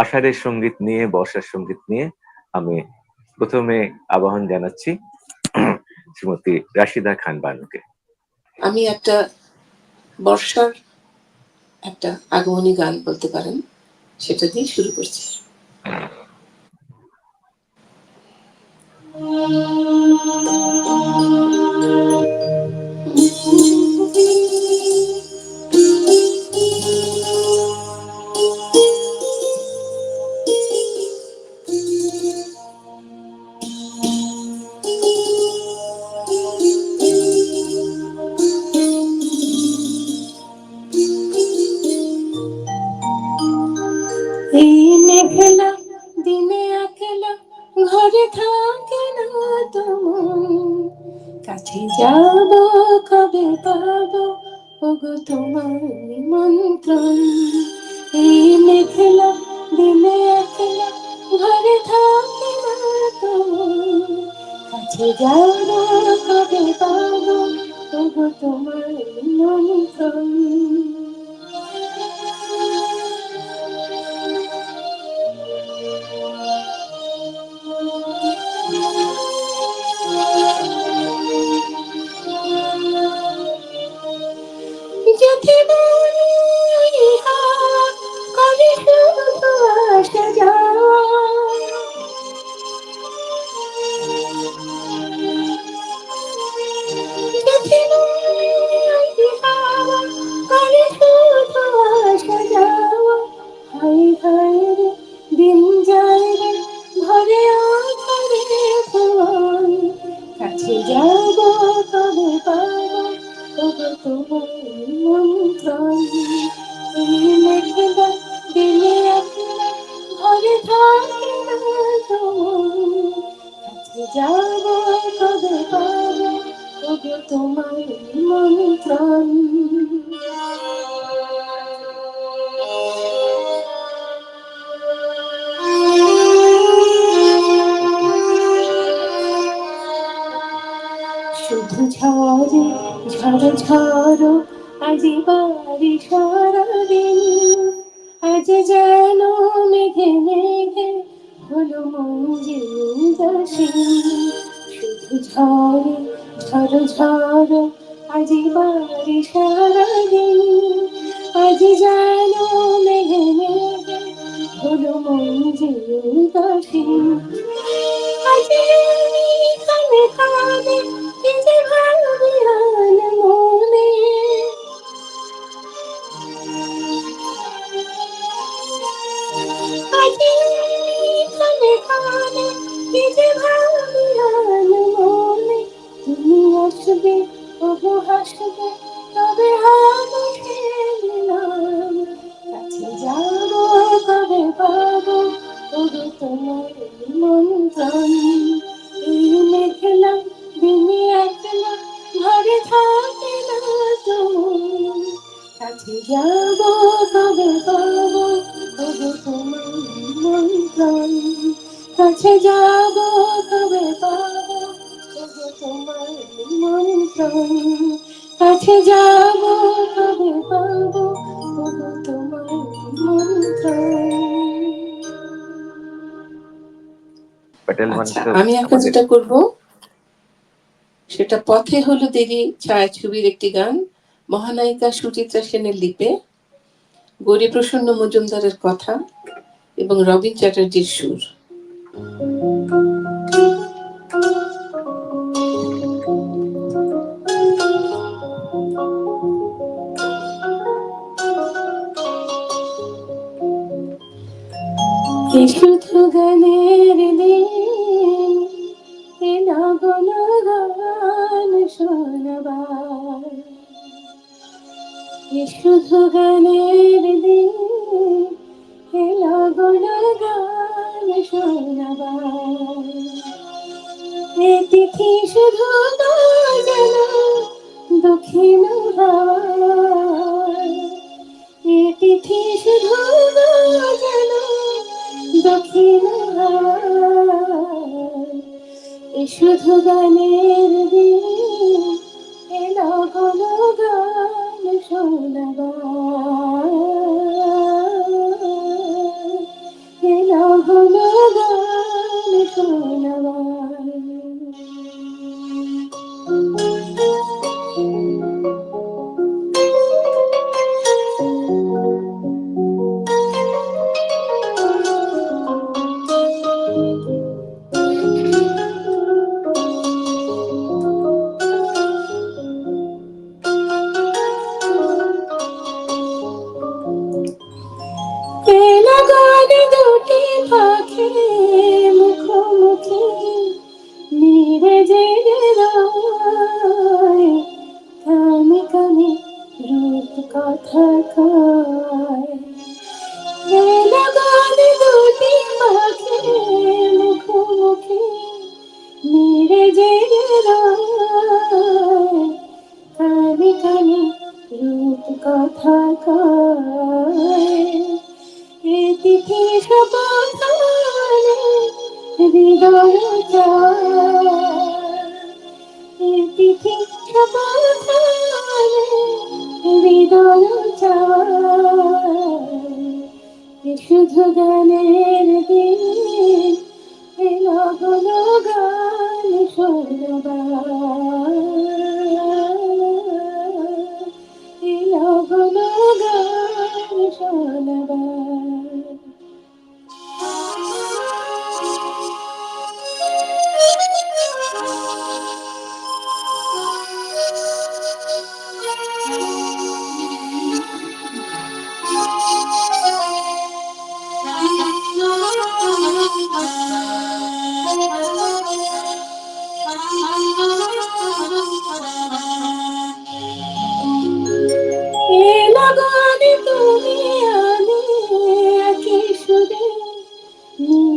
আষাঢ়ের সংগীত নিয়ে বর্ষার সংগীত নিয়ে আমি প্রথমে আবাহন জানাচ্ছি শ্রীমতী রাশিদা খান বানুকে। আমি একটা বর্ষার একটা আগমনী গান বলতে পারেন সেটা দিয়ে শুরু করছি। এই ওগো তোমার নিমন্ত্রণ শুধু ঝরে ঝড় ঝড় আজি বাড়ি সারাদিন। আজ যেন মেঘে মেঘে হলো মঞ্জিল শুধু ঝরে ঝড় ঝড়, আজি বাড়ি সারাদিন। আজ যেন মেঘে আসবে তবু হাসবে, তবে আমি খেলাম কাছে যাব কবে পাবো, তবে তোমার মন্ত্রণ এই মেঘলা দিনে একলা ঘরে থাকে না তুমি। কাছে যাব কবে পাবো তোমার মন্ত্রণ কাছে যাব কাছে যাব পাবো তবে তোমার আচ্ছা আমি এখন যেটা করব সেটা পথে হলো দেরি ছায়াছবির একটি গান। মহানায়িকা সুচিত্রা সেনের লিপে গৌরীপ্রসন্ন মজুমদারের কথা এবং রবিন চ্যাটার্জির সুর। Женщин. শুধু গানের Okay. শুধু গানের দিন।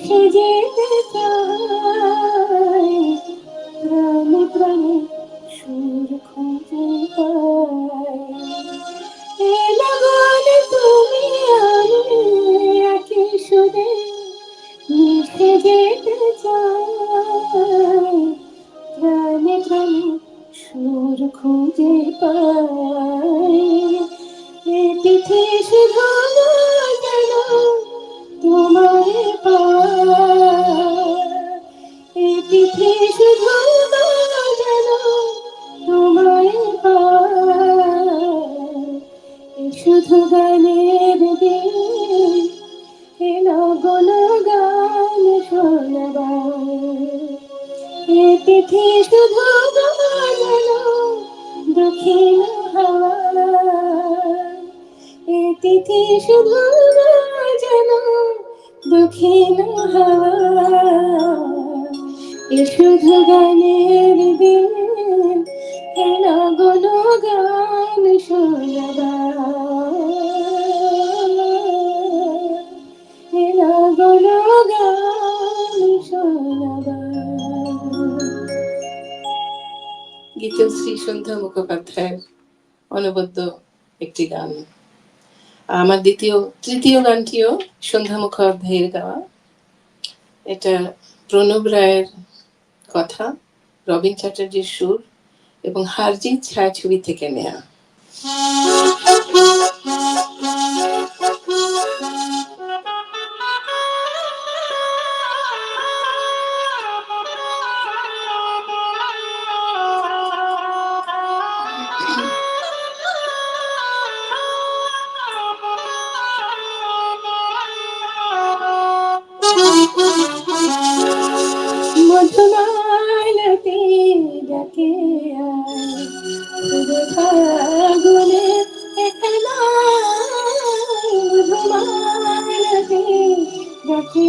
মিশে যেতে চাই সুর খুঁজে পাই তুমি আমি একই সুরে মিশে যেতে চাই সুর খুঁজে পাই এ শুধু যেন শুধু যেন তোমায় শুধু গানের দিন এ লগন গান শোনবার এ তিথি শুধু যেন দক্ষিণ হাওয়া এ তিথি শুধু যেন দক্ষিণ হাওয়া। এ শুধু গানের দিন এ লগন গান গান গীতশ্রী সন্ধ্যা মুখোপাধ্যায়ের অনবদ্য একটি গান। আমার দ্বিতীয়, তৃতীয় গানটিও সন্ধ্যা মুখোপাধ্যায়ের গাওয়া। এটা প্রণব রায়ের কথা রবীন চ্যাটার্জির সুর এবং হারজিৎ ছায়াছবি থেকে নেয়া। ডাকে। মধুমালতি ডাকে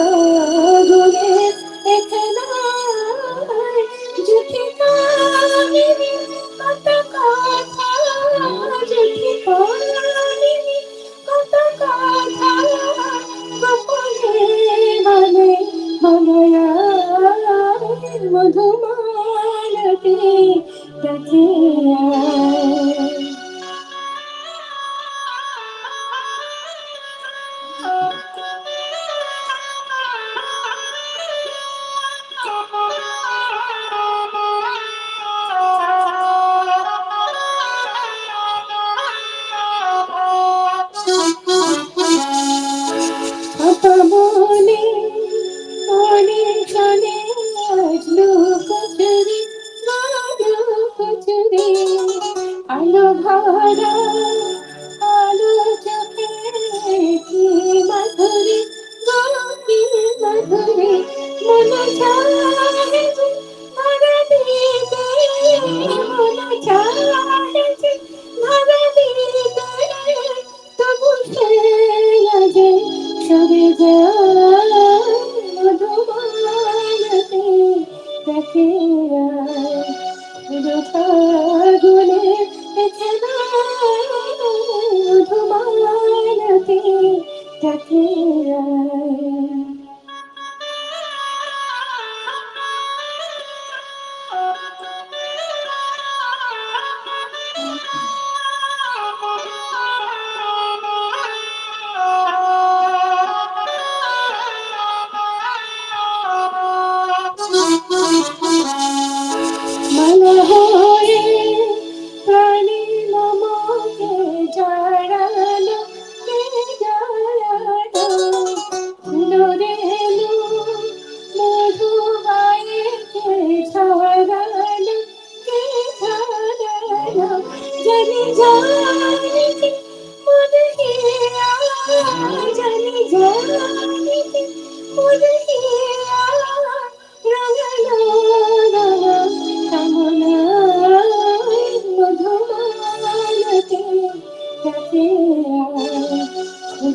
আয়, Lord.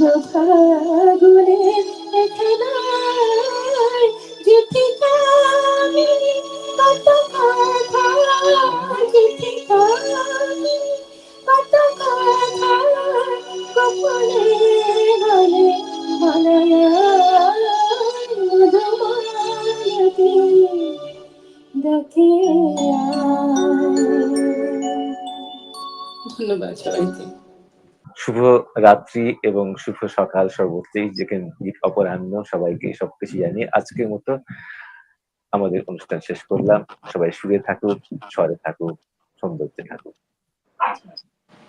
শুধু ফাগুনে এখানায় যেতে কত কথা যেতে কামিনী কত কথা গোপনে বলে বলে মধুমালতি ডাকে ধন্যবাদ সবাইকে। শুভ রাত্রি এবং শুভ সকাল সর্বত্রই, যেখানে অপরাহ্ন সবাইকে সবকিছু জানিয়ে আজকের মতো আমাদের অনুষ্ঠান শেষ করলাম। সবাই সুরে থাকুক স্বরে থাকুক সৌন্দর্যে থাকুক।